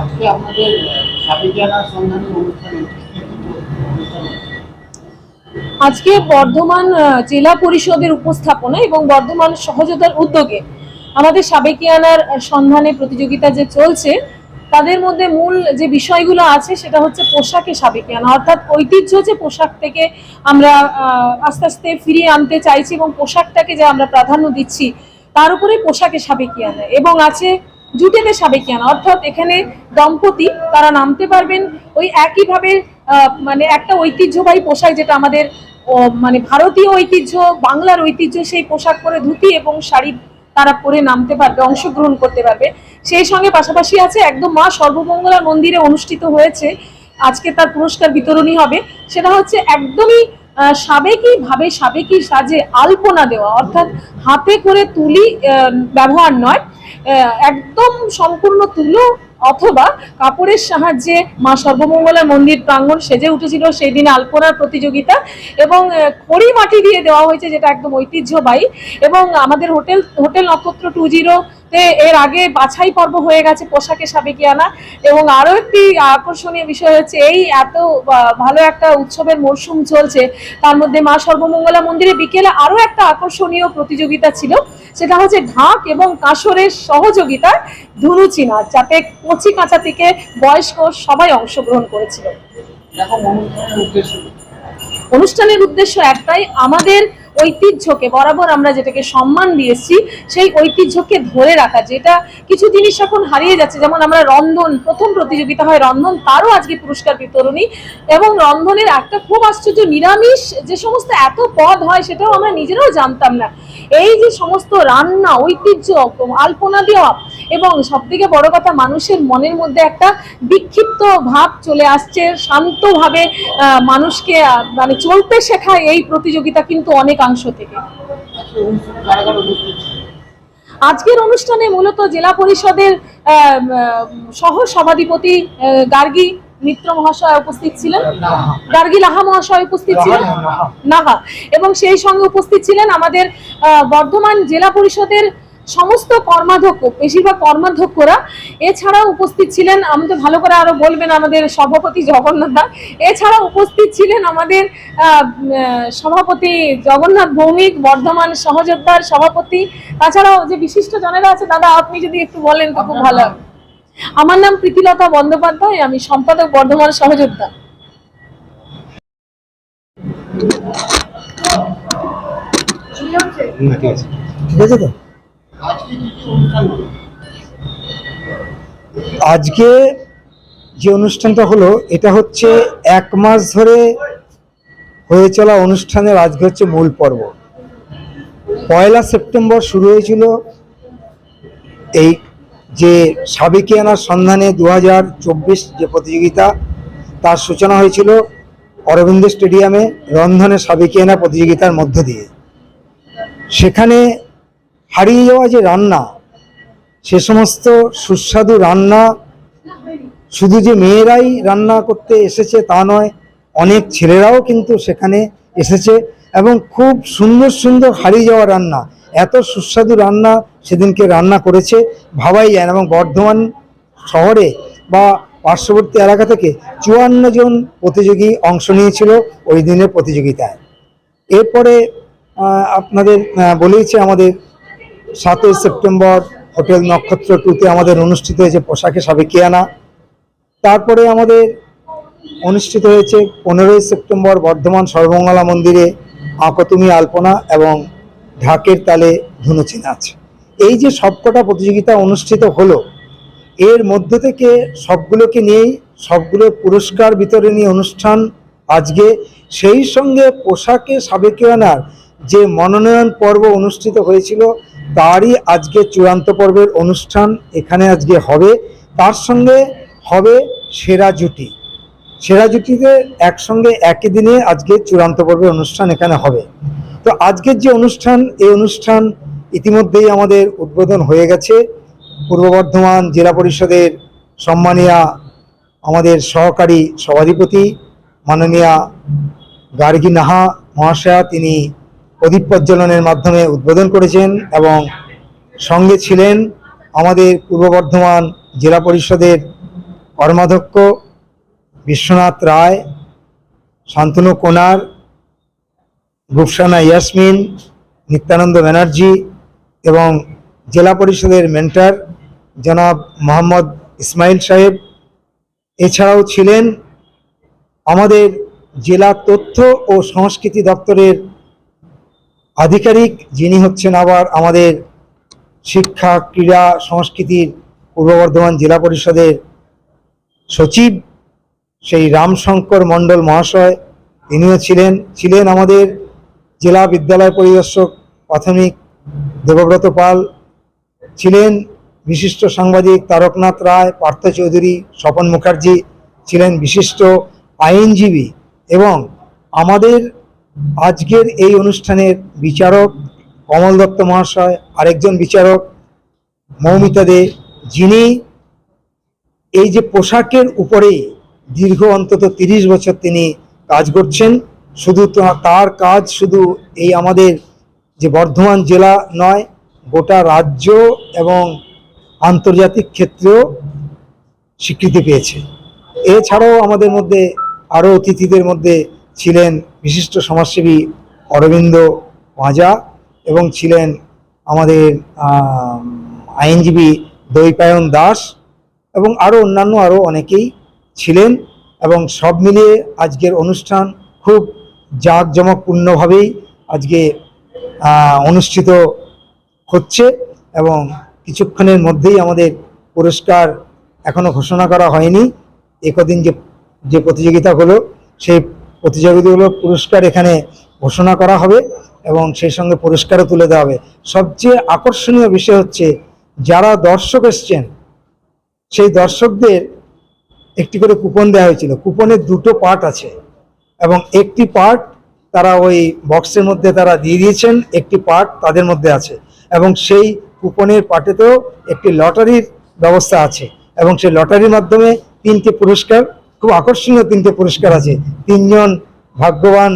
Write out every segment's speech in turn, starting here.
আজকে আপনাদের সাবিজানা সন্ধানী অনুষ্ঠান? আজকে বর্ধমান জেলা পরিষদের উপস্থাপনা এবং বর্ধমান সহযোদ্ধার উদ্যোগে আমাদের সাবেকিয়ানার সন্ধানে প্রতিযোগিতা যে চলছে, তাদের মধ্যে মূল যে বিষয়গুলো আছে সেটা হচ্ছে পোশাকে সাবেকিয়ানা অর্থাৎ ঐতিহ্য যে পোশাক থেকে আমরা আস্তে আস্তে ফিরিয়ে আনতে চাইছি এবং পোশাকটাকে যে আমরা প্রাধান্য দিচ্ছি, তার উপরে পোশাকে সাবেকিয়ানা এবং আছে জুটেতে সাবেকিয়ানা অর্থাৎ এখানে দম্পতি, তারা নামতে পারবেন ওই একইভাবে মানে একটা ঐতিহ্যবাহী পোশাক যেটা আমাদের মানে ভারতীয় ঐতিহ্য, বাংলার ঐতিহ্য, সেই পোশাক পরে ধুতি এবং শাড়ি তারা পরে নামতে পারবে, অংশগ্রহণ করতে পারবে। সেই সঙ্গে পাশাপাশি আছে, একদম মা সর্বমঙ্গলা মন্দিরে অনুষ্ঠিত হয়েছে, আজকে তার পুরস্কার বিতরণী হবে। সেটা হচ্ছে একদমই আহ, সাবেকি ভাবে সাবেকি সাজে আলপনা দেওয়া অর্থাৎ হাতে করে তুলি ব্যবহার নয় একদম সম্পূর্ণ তুলো অথবা কাপড়ের সাহায্যে মা সর্বমঙ্গলা মন্দির প্রাঙ্গণ সেজে উঠেছিল সেই দিনে আলপনার প্রতিযোগিতা এবং খড়ি মাটি দিয়ে দেওয়া হয়েছে যেটা একদম ঐতিহ্যবাহী এবং আমাদের হোটেল হোটেল নক্ষত্র টু জিরোতে এর আগে বাছাই পর্ব হয়ে গেছে পোশাকে সাবেকিয়ানা এবং আরও একটি আকর্ষণীয় বিষয় হচ্ছে এই এত ভালো একটা উৎসবের মরশুম চলছে। তার মধ্যে মা সর্বমঙ্গলা মন্দিরে বিকেলে আরও একটা আকর্ষণীয় প্রতিযোগিতা ছিল, সেটা হচ্ছে ঢাক এবং কাঁসরের সহযোগিতায় ধুনুচি নাচ, যাতে কচি কাঁচা থেকে বয়স্ক সবাই অংশগ্রহণ করেছিল? অনুষ্ঠানের উদ্দেশ্য একটাই আমাদের ঐতিহ্যকে বরাবর আমরা যেটাকে সম্মান দিয়েছি, সেই ঐতিহ্যকে ধরে রাখা, যেটা কিছু জিনিস এখন হারিয়ে যাচ্ছে। যেমন আমরা রন্ধন, প্রথম প্রতিযোগিতা হয় রন্ধন, তারও আজকে পুরস্কার বিতরণী। এবং রন্ধনের একটা খুব আশ্চর্য নিরামিষ যে সমস্ত এত পদ হয়, সেটাও আমরা নিজেরাও জানতাম না। এই যে সমস্ত রান্না, ঐতিহ্য, আলপনা দেওয়া এবং সব থেকে বড় কথা, মানুষের মনের মধ্যে একটা বিক্ষিপ্ত ভাব চলে আসছে। শান্তভাবে মানুষকে মানে চলতে শেখায় এই প্রতিযোগিতা কিন্তু অনেকাংশ থেকে? আজকের অনুষ্ঠানে মূলত জেলা পরিষদের সহ সভাধিপতি গার্গী মিত্র মহাশয় উপস্থিত ছিলেন। গার্গী লাহা মহাশয় উপস্থিত ছিলেন? নাহা এবং সেই সঙ্গে উপস্থিত ছিলেন আমাদের আহ, বর্ধমান জেলা পরিষদের সমস্ত কর্মাধ্যক্ষ বেশিরভাগ কর্মাধ্যক্ষরা এছাড়াও উপস্থিত ছিলেন। আমাদের ভালো করে আরও বলবেন আমাদের সভাপতি জগন্নাথ দা। এছাড়া উপস্থিত ছিলেন আমাদের সভাপতি জগন্নাথ ভৌমিক বর্ধমান সহযোদ্ধার সভাপতি। তাছাড়াও যে বিশিষ্ট জনেরা আছে দাদা আপনি যদি একটু বলেন তো খুব ভালো হবে। আমার নাম প্রীতিলতা বন্দ্যোপাধ্যায় আমি সম্পাদক বর্ধমান সহযোদ্ধা। ঠিক আছে তো? আজকে যে অনুষ্ঠানটা হলো, এটা হচ্ছে এক মাস ধরে হয়ে চলা অনুষ্ঠানের আজকে হচ্ছে মূল পর্ব। পয়লা সেপ্টেম্বর শুরু হয়েছিল এই যে সাবেকিয়ানার সন্ধানে দু হাজার চব্বিশ যে প্রতিযোগিতা, তার সূচনা হয়েছিল অরবিন্দ স্টেডিয়ামে রন্ধনে সাবেকিয়ানা প্রতিযোগিতার মধ্য দিয়ে। সেখানে হারিয়ে যাওয়া যে রান্না, সে সমস্ত সুস্বাদু রান্না শুধু যে মেয়েরাই রান্না করতে এসেছে তা নয়, অনেক ছেলেরাও কিন্তু সেখানে এসেছে এবং খুব সুন্দর সুন্দর হারিয়ে যাওয়া রান্না, এত সুস্বাদু রান্না সেদিনকে রান্না করেছে ভাবাই যায় এবং বর্ধমান শহরে বা পার্শ্ববর্তী এলাকা থেকে চুয়ান্ন জন প্রতিযোগী অংশ নিয়েছিল ওই দিনের প্রতিযোগিতায়। এরপরে আপনাদের বলেইছে আমাদের সাতই সেপ্টেম্বর হোটেল নক্ষত্র টুতে আমাদের অনুষ্ঠিত হয়েছে পোশাকে সাবেকিয়ানা তারপরে আমাদের অনুষ্ঠিত হয়েছে পনেরোই সেপ্টেম্বর বর্ধমান সর্বমঙ্গলা মন্দিরে আঁকতুমি আলপনা এবং ঢাকের তালে ধুনুচি নাচ। এই যে সবকটা প্রতিযোগিতা অনুষ্ঠিত হলো, এর মধ্যে থেকে সবগুলোকে নিয়েই সবগুলো পুরস্কার বিতরণী অনুষ্ঠান আজকে। সেই সঙ্গে পোশাকে সাবেকিয়ানার যে মনোনয়ন পর্ব অনুষ্ঠিত হয়েছিল, তারই আজকে চূড়ান্ত পর্বের অনুষ্ঠান এখানে আজকে হবে। তার সঙ্গে হবে সেরা জুটি। সেরা জুটিতে একসঙ্গে একই দিনে আজকে চূড়ান্ত পর্বের অনুষ্ঠান এখানে হবে। তো আজকের যে অনুষ্ঠান, এই অনুষ্ঠান ইতিমধ্যেই আমাদের উদ্বোধন হয়ে গেছে। পূর্ব বর্ধমান জেলা পরিষদের সম্মানীয়া আমাদের সহকারী সভাধিপতি মাননীয়া গার্গী নাহা মহাশয়া, তিনি প্রদীপ প্রজ্বলনের মাধ্যমে উদ্বোধন করেছেন এবং সঙ্গে ছিলেন আমাদের পূর্ব বর্ধমান জেলা পরিষদের কর্মাধ্যক্ষ বিশ্বনাথ রায়, শান্তনু কোনার রূপসানা ইয়াসমিন, নিত্যানন্দ ব্যানার্জি এবং জেলা পরিষদের মেন্টার জনাব মোহাম্মদ ইসমাইল সাহেব। এছাড়াও ছিলেন আমাদের জেলা তথ্য ও সংস্কৃতি দপ্তরের আধিকারিক যিনি হচ্ছেন আবার আমাদের শিক্ষা, ক্রীড়া, সংস্কৃতির পূর্ব বর্ধমান জেলা পরিষদের সচিব সেই রামশঙ্কর মণ্ডল মহাশয়। তিনিও ছিলেন ছিলেন আমাদের জেলা বিদ্যালয় পরিদর্শক প্রাথমিক দেবব্রত পাল। ছিলেন বিশিষ্ট সাংবাদিক তারকনাথ রায়, পার্থ চৌধুরী, স্বপন মুখার্জি। ছিলেন বিশিষ্ট আইনজীবী এবং আমাদের আজকের এই অনুষ্ঠানের বিচারক কমল দত্ত মহাশয়, আরেকজন বিচারক মৌমিতা দে, যিনি এই যে পোশাকের উপরেই দীর্ঘ অন্তত তিরিশ বছর তিনি কাজ করছেন, শুধু তার কাজ শুধু এই আমাদের যে বর্ধমান জেলা নয়, গোটা রাজ্য এবং আন্তর্জাতিক ক্ষেত্রেও স্বীকৃতি পেয়েছে। এছাড়াও আমাদের মধ্যে আরও অতিথিদের মধ্যে ছিলেন বিশিষ্ট সমাজসেবী অরবিন্দ মাজা এবং ছিলেন আমাদের আইনজীবী দৈপায়ন দাস এবং আরও অন্যান্য আরও অনেকেই ছিলেন এবং সব মিলিয়ে আজকের অনুষ্ঠান খুব জাঁকজমকপূর্ণভাবেই আজকে অনুষ্ঠিত হচ্ছে এবং কিছুক্ষণের মধ্যেই আমাদের পুরস্কার এখনও ঘোষণা করা হয়নি। একদিন যে যে প্রতিযোগিতা হলো, সেই প্রতিযোগিতাগুলোর পুরস্কার এখানে ঘোষণা করা হবে এবং সেই সঙ্গে পুরস্কারও তুলে দেওয়া হবে। সবচেয়ে আকর্ষণীয় বিষয় হচ্ছে যারা দর্শক এসছেন, সেই দর্শকদের একটি করে কুপন দেওয়া হয়েছিল। কুপনের দুটো পার্ট আছে এবং একটি পার্ট তারা ওই বক্সের মধ্যে তারা দিয়ে দিয়েছেন, একটি পার্ট তাদের মধ্যে আছে এবং সেই কুপনের পার্টেতেও একটি লটারির ব্যবস্থা আছে এবং সেই লটারির মাধ্যমে তিনটে পুরস্কার খুব আকর্ষণীয় তিনটে পুরস্কার আছে। তিনজন ভাগ্যবান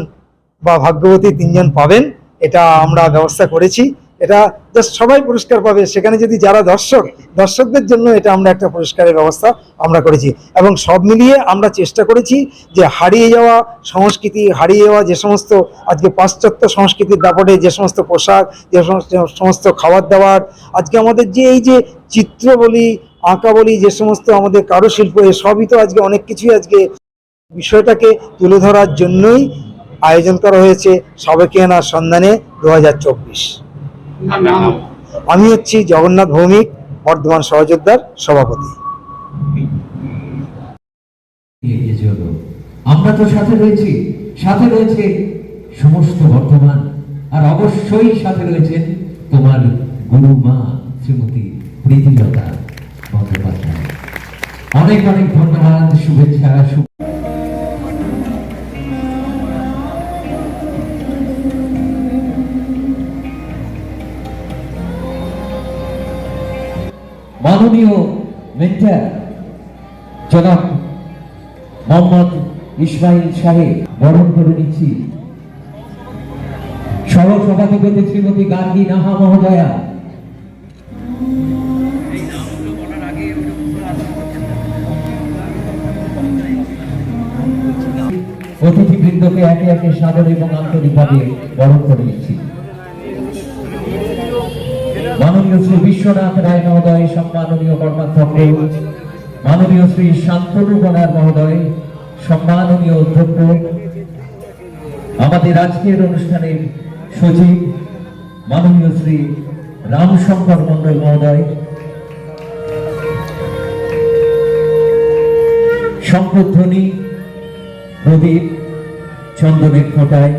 বা ভাগ্যবতী তিনজন পাবেন, এটা আমরা ব্যবস্থা করেছি। এটা জাস্ট সবাই পুরস্কার পাবে। সেখানে যদি যারা দর্শক, দর্শকদের জন্য এটা আমরা একটা পুরস্কারের ব্যবস্থা আমরা করেছি। এবং সব মিলিয়ে আমরা চেষ্টা করেছি যে হারিয়ে যাওয়া সংস্কৃতি, হারিয়ে যাওয়া যে সমস্ত আজকে পাশ্চাত্য সংস্কৃতির দাপটে যে সমস্ত পোশাক, যে সমস্ত সমস্ত খাবার দাবার, আজকে আমাদের যে এই যে চিত্র বলি আঁকা বলি, যে সমস্ত আমাদের কারুশিল্প, এ সবই তো আজকে অনেক কিছুই আজকে বিষয়টাকে তুলে ধরার জন্যই আয়োজন করা হয়েছে সবেকিয়ানার সন্ধানে দু হাজার চব্বিশ। আমি হচ্ছি জগন্নাথ ভৌমিক, বর্ধমান সহযোদ্ধার সভাপতি। আমরা তো সাথে রয়েছি, সাথে রয়েছে সমস্ত বর্তমান, আর অবশ্যই সাথে রয়েছেন তোমার গুরু মা, শ্রীমতী প্রীতিলতা। বন্দ্যোপাধ্যায় অনেক অনেক ধন্যবাদ, শুভেচ্ছা মাননীয় মেন্টার জনাব মোহাম্মদ ইসমাইল সাহেব বরণ করে নিচ্ছি। সহ সভাধিপতি শ্রীমতী গান্ধী নাহা মহোদয়া। অতিথিবৃন্দকে একে একে সাদর এবং আন্তরিকভাবে বরণ করে নিচ্ছি। মাননীয় শ্রী বিশ্বনাথ রায় মহোদয়, সম্মাননীয় কর্মাধ্যক্ষ, মাননীয় শ্রী শান্তনু বনার মহোদয়, সম্মাননীয় অধ্যক্ষ, আমাদের আজকের অনুষ্ঠানের সচিব মাননীয় শ্রী রামশঙ্কর মন্ডল মহোদয় শঙ্করধ্বনি প্রদীপ চন্দনের ফোটায়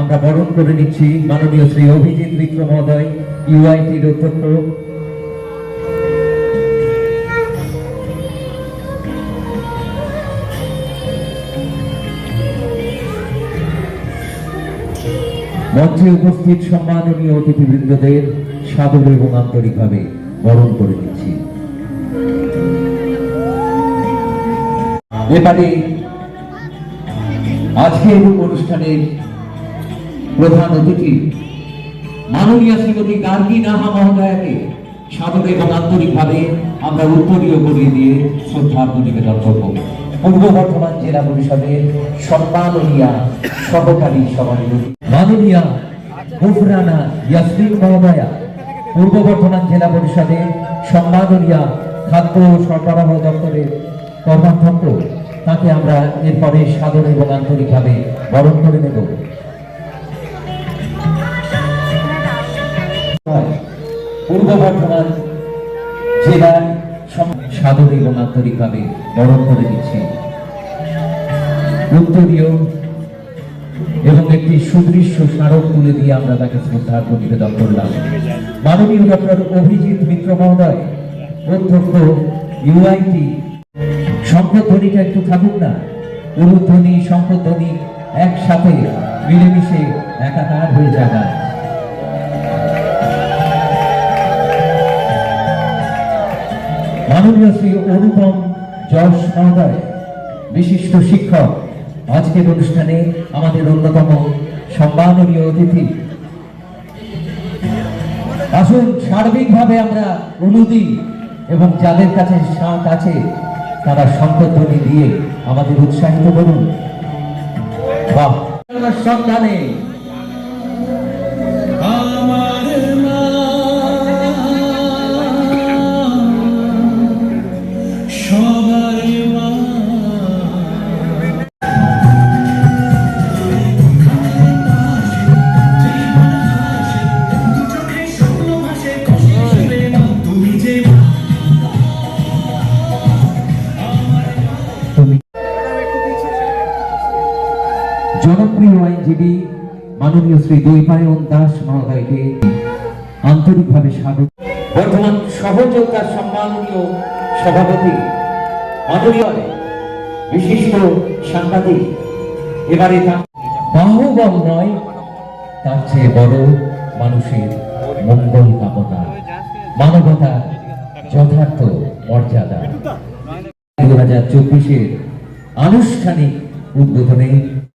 আমরা বরণ করে নিচ্ছি মাননীয় শ্রী অভিজিৎ মিত্র মহোদয় ইউআইটির অধ্যক্ষ মঞ্চে উপস্থিত সম্মাননীয় অতিথিবৃন্দদের সাদর এবং আন্তরিকভাবে বরণ করে নিচ্ছি। এবারে আজকের অনুষ্ঠানের প্রধান অতিথি মাননীয় শ্রীমতী গার্গী নাহা মহোদয়াকে সাদরে এবং আন্তরিকভাবে আমরা উত্তরীয় করিয়ে দিয়ে শ্রদ্ধার্ঘ নিবেদন করব। পূর্ব বর্ধমান জেলা পরিষদের সম্মাননীয়া সহকারী সভাপতি মাননীয়া মুফরানা ইয়াসমিন মহোদয়া, পূর্ব বর্ধমান জেলা পরিষদের সম্মাননীয়া খাদ্য সরবরাহ দপ্তরের কর্মাধ্যক্ষ তাকে আমরা এরপরে সাদর এবং আন্তরিকভাবে বরণ করে নেব। পূর্ব বর্ধমান জেলার সাদর এবং আন্তরিকভাবে বরণ করে দিচ্ছি উত্তরীয় এবং একটি সুদৃশ্য স্মারক তুলে দিয়ে আমরা তাকে শ্রদ্ধার্ঘ নিবেদন করলাম। মাননীয় ডক্টর অভিজিৎ মিত্র মহোদয়, অধ্যক্ষ ইউআইটি শঙ্খধ্বনিটা একটু থাকুক না। উলুধ্বনি শঙ্খধ্বনি একসাথে মিলেমিশে একাকার হয়ে যাবে মাননীয় শ্রী অনুপম যশ মহোদয়, বিশিষ্ট শিক্ষক, আজকের অনুষ্ঠানে আমাদের অন্যতম সম্মাননীয় অতিথি। আসুন সার্বিকভাবে আমরা অনুদি এবং যাদের কাছে শাঁখ আছে তারা সংগঠনে দিয়ে আমাদের উৎসাহিত করুন। বাহ। সন্ধানে মাননীয় শ্রী দৈপায়ন দাস মহোদয়কে আন্তরিকভাবে স্বাগত। বর্তমান সহযোগিতার সম্মাননীয় সভাপতি, মাননীয় বিশিষ্ট সাংবাদিক, এবারে বাহুবল নয়, তার চেয়ে বড় মানুষের মঙ্গল কামনা, মানবতা যথার্থ মর্যাদা। দু হাজার চব্বিশের আনুষ্ঠানিক উদ্বোধনে